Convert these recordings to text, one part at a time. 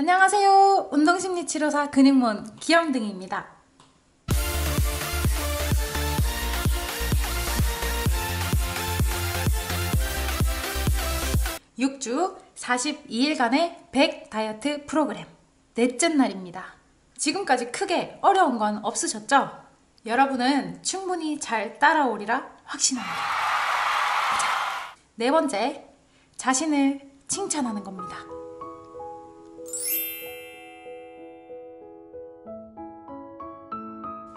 안녕하세요. 운동심리치료사 근육몬 기영등입니다. 6주 42일간의 100 다이어트 프로그램 넷째 날입니다. 지금까지 크게 어려운 건 없으셨죠? 여러분은 충분히 잘 따라오리라 확신합니다. 자, 네 번째, 자신을 칭찬하는 겁니다.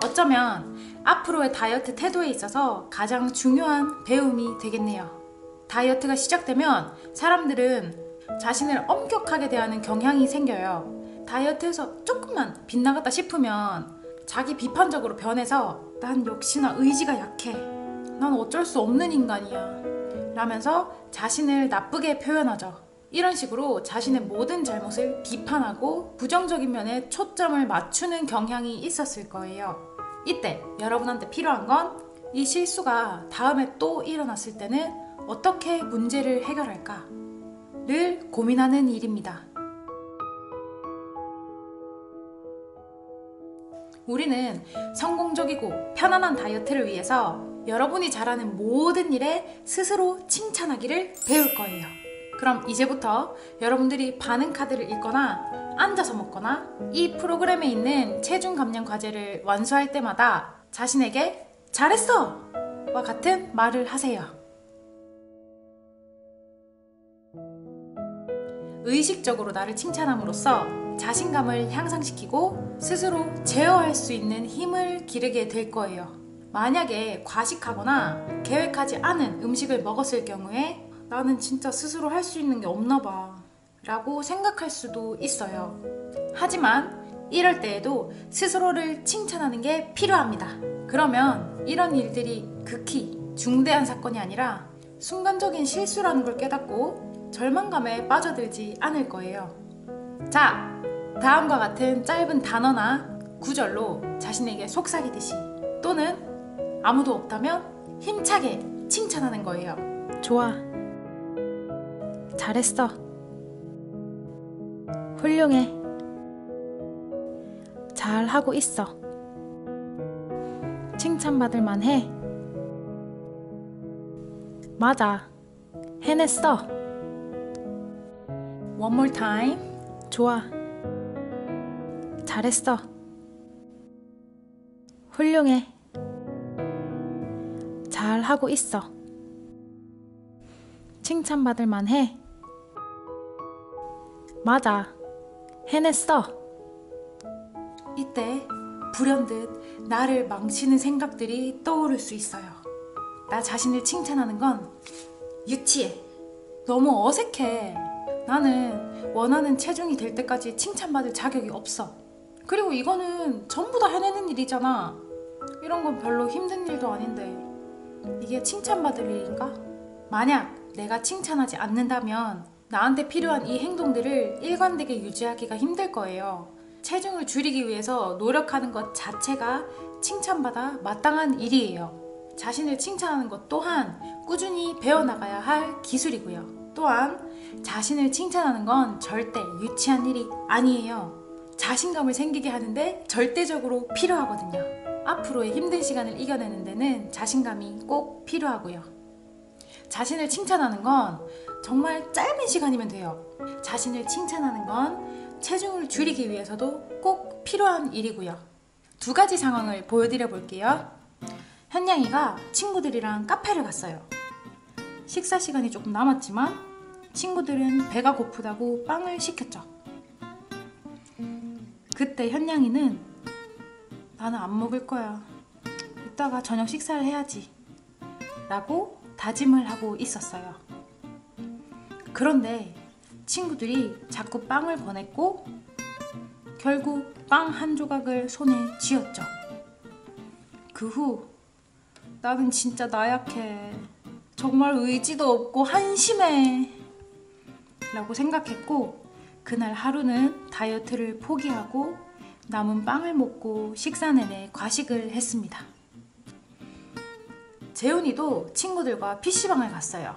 어쩌면 앞으로의 다이어트 태도에 있어서 가장 중요한 배움이 되겠네요. 다이어트가 시작되면 사람들은 자신을 엄격하게 대하는 경향이 생겨요. 다이어트에서 조금만 빗나갔다 싶으면 자기 비판적으로 변해서 난 역시나 의지가 약해. 난 어쩔 수 없는 인간이야. 라면서 자신을 나쁘게 표현하죠. 이런 식으로 자신의 모든 잘못을 비판하고 부정적인 면에 초점을 맞추는 경향이 있었을 거예요. 이때 여러분한테 필요한 건 이 실수가 다음에 또 일어났을 때는 어떻게 문제를 해결할까를 고민하는 일입니다. 우리는 성공적이고 편안한 다이어트를 위해서 여러분이 잘하는 모든 일에 스스로 칭찬하기를 배울 거예요. 그럼 이제부터 여러분들이 반응 카드를 읽거나 앉아서 먹거나 이 프로그램에 있는 체중 감량 과제를 완수할 때마다 자신에게 잘했어! 와 같은 말을 하세요. 의식적으로 나를 칭찬함으로써 자신감을 향상시키고 스스로 제어할 수 있는 힘을 기르게 될 거예요. 만약에 과식하거나 계획하지 않은 음식을 먹었을 경우에 나는 진짜 스스로 할 수 있는 게 없나 봐. 라고 생각할 수도 있어요. 하지만 이럴 때에도 스스로를 칭찬하는 게 필요합니다. 그러면 이런 일들이 극히 중대한 사건이 아니라 순간적인 실수라는 걸 깨닫고 절망감에 빠져들지 않을 거예요. 자, 다음과 같은 짧은 단어나 구절로 자신에게 속삭이듯이 또는 아무도 없다면 힘차게 칭찬하는 거예요. 좋아. 잘했어. 훌륭해. 잘 하고 있어. 칭찬받을 만해. 맞아. 해냈어. One more time. 좋아. 잘했어. 훌륭해. 잘 하고 있어. 칭찬받을 만해. 맞아. 해냈어. 이때 불현듯 나를 망치는 생각들이 떠오를 수 있어요. 나 자신을 칭찬하는 건 유치해. 너무 어색해. 나는 원하는 체중이 될 때까지 칭찬받을 자격이 없어. 그리고 이거는 전부 다 해내는 일이잖아. 이런 건 별로 힘든 일도 아닌데. 이게 칭찬받을 일인가? 만약 내가 칭찬하지 않는다면 나한테 필요한 이 행동들을 일관되게 유지하기가 힘들 거예요. 체중을 줄이기 위해서 노력하는 것 자체가 칭찬받아 마땅한 일이에요. 자신을 칭찬하는 것 또한 꾸준히 배워나가야 할 기술이고요. 또한 자신을 칭찬하는 건 절대 유치한 일이 아니에요. 자신감을 생기게 하는데 절대적으로 필요하거든요. 앞으로의 힘든 시간을 이겨내는 데는 자신감이 꼭 필요하고요. 자신을 칭찬하는 건 정말 짧은 시간이면 돼요. 자신을 칭찬하는 건 체중을 줄이기 위해서도 꼭 필요한 일이고요. 두 가지 상황을 보여드려 볼게요. 현냥이가 친구들이랑 카페를 갔어요. 식사 시간이 조금 남았지만 친구들은 배가 고프다고 빵을 시켰죠. 그때 현냥이는 나는 안 먹을 거야. 이따가 저녁 식사를 해야지. 라고 다짐을 하고 있었어요. 그런데 친구들이 자꾸 빵을 보냈고 결국 빵 한 조각을 손에 쥐었죠. 그 후 나는 진짜 나약해. 정말 의지도 없고 한심해. 라고 생각했고 그날 하루는 다이어트를 포기하고 남은 빵을 먹고 식사 내내 과식을 했습니다. 재훈이도 친구들과 PC방을 갔어요.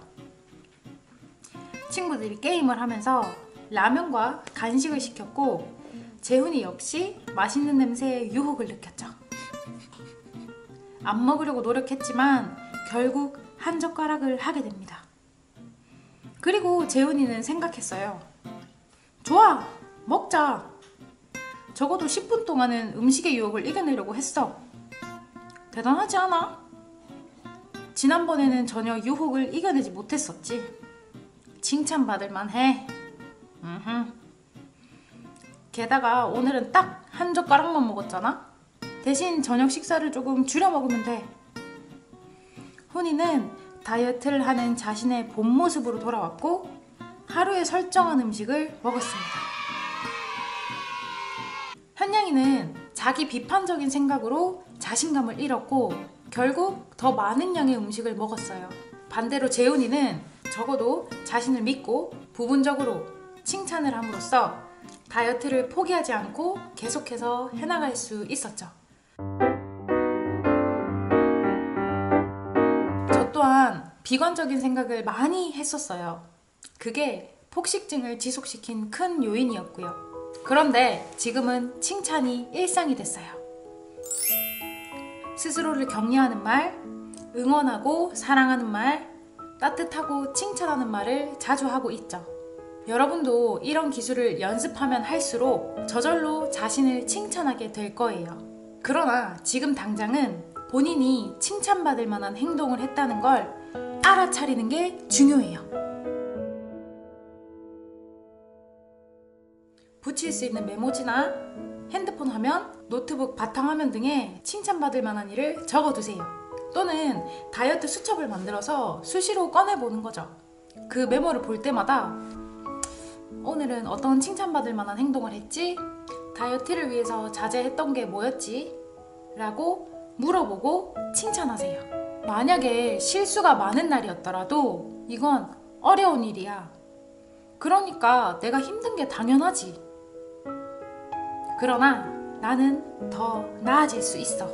친구들이 게임을 하면서 라면과 간식을 시켰고 재훈이 역시 맛있는 냄새에 유혹을 느꼈죠. 안 먹으려고 노력했지만 결국 한 젓가락을 하게 됩니다. 그리고 재훈이는 생각했어요. 좋아, 먹자. 적어도 10분 동안은 음식의 유혹을 이겨내려고 했어. 대단하지 않아? 지난번에는 전혀 유혹을 이겨내지 못했었지. 칭찬받을 만해. 음흠. 게다가 오늘은 딱 한 젓가락만 먹었잖아? 대신 저녁 식사를 조금 줄여 먹으면 돼. 훈이는 다이어트를 하는 자신의 본 모습으로 돌아왔고 하루에 설정한 음식을 먹었습니다. 현양이는 자기 비판적인 생각으로 자신감을 잃었고 결국 더 많은 양의 음식을 먹었어요. 반대로 재훈이는 적어도 자신을 믿고 부분적으로 칭찬을 함으로써 다이어트를 포기하지 않고 계속해서 해나갈 수 있었죠. 저 또한 비관적인 생각을 많이 했었어요. 그게 폭식증을 지속시킨 큰 요인이었고요. 그런데 지금은 칭찬이 일상이 됐어요. 스스로를 격려하는 말, 응원하고 사랑하는 말, 따뜻하고 칭찬하는 말을 자주 하고 있죠. 여러분도 이런 기술을 연습하면 할수록 저절로 자신을 칭찬하게 될 거예요. 그러나 지금 당장은 본인이 칭찬받을 만한 행동을 했다는 걸 알아차리는 게 중요해요. 붙일 수 있는 메모지나 핸드폰 화면, 노트북 바탕화면 등에 칭찬받을 만한 일을 적어두세요. 또는 다이어트 수첩을 만들어서 수시로 꺼내보는 거죠. 그 메모를 볼 때마다 오늘은 어떤 칭찬받을 만한 행동을 했지? 다이어트를 위해서 자제했던 게 뭐였지? 라고 물어보고 칭찬하세요. 만약에 실수가 많은 날이었더라도 이건 어려운 일이야. 그러니까 내가 힘든 게 당연하지. 그러나 나는 더 나아질 수 있어.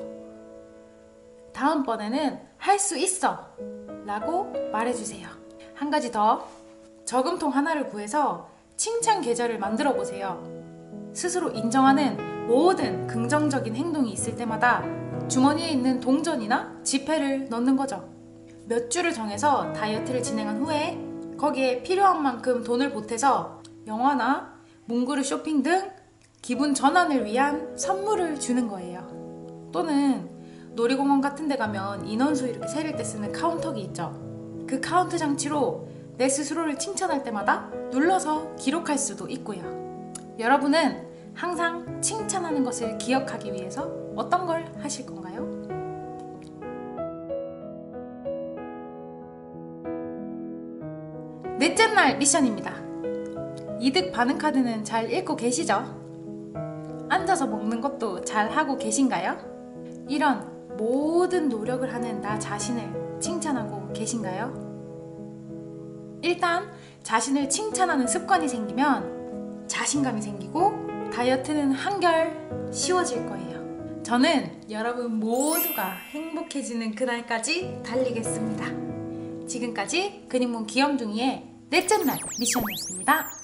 다음번에는 할 수 있어. 라고 말해주세요. 한 가지 더. 저금통 하나를 구해서 칭찬 계좌를 만들어 보세요. 스스로 인정하는 모든 긍정적인 행동이 있을 때마다 주머니에 있는 동전이나 지폐를 넣는 거죠. 몇 주를 정해서 다이어트를 진행한 후에 거기에 필요한 만큼 돈을 보태서 영화나 문구를 쇼핑 등 기분 전환을 위한 선물을 주는 거예요. 또는 놀이공원 같은 데 가면 인원수 이렇게 세릴 때 쓰는 카운터기 있죠. 그 카운트 장치로 내 스스로를 칭찬할 때마다 눌러서 기록할 수도 있고요. 여러분은 항상 칭찬하는 것을 기억하기 위해서 어떤 걸 하실 건가요? 넷째 날 미션입니다. 이득 반응 카드는 잘 읽고 계시죠? 앉아서 먹는 것도 잘 하고 계신가요? 이런 모든 노력을 하는 나 자신을 칭찬하고 계신가요? 일단 자신을 칭찬하는 습관이 생기면 자신감이 생기고 다이어트는 한결 쉬워질 거예요. 저는 여러분 모두가 행복해지는 그날까지 달리겠습니다. 지금까지 근육문 귀염둥이의 넷째 날 미션이었습니다.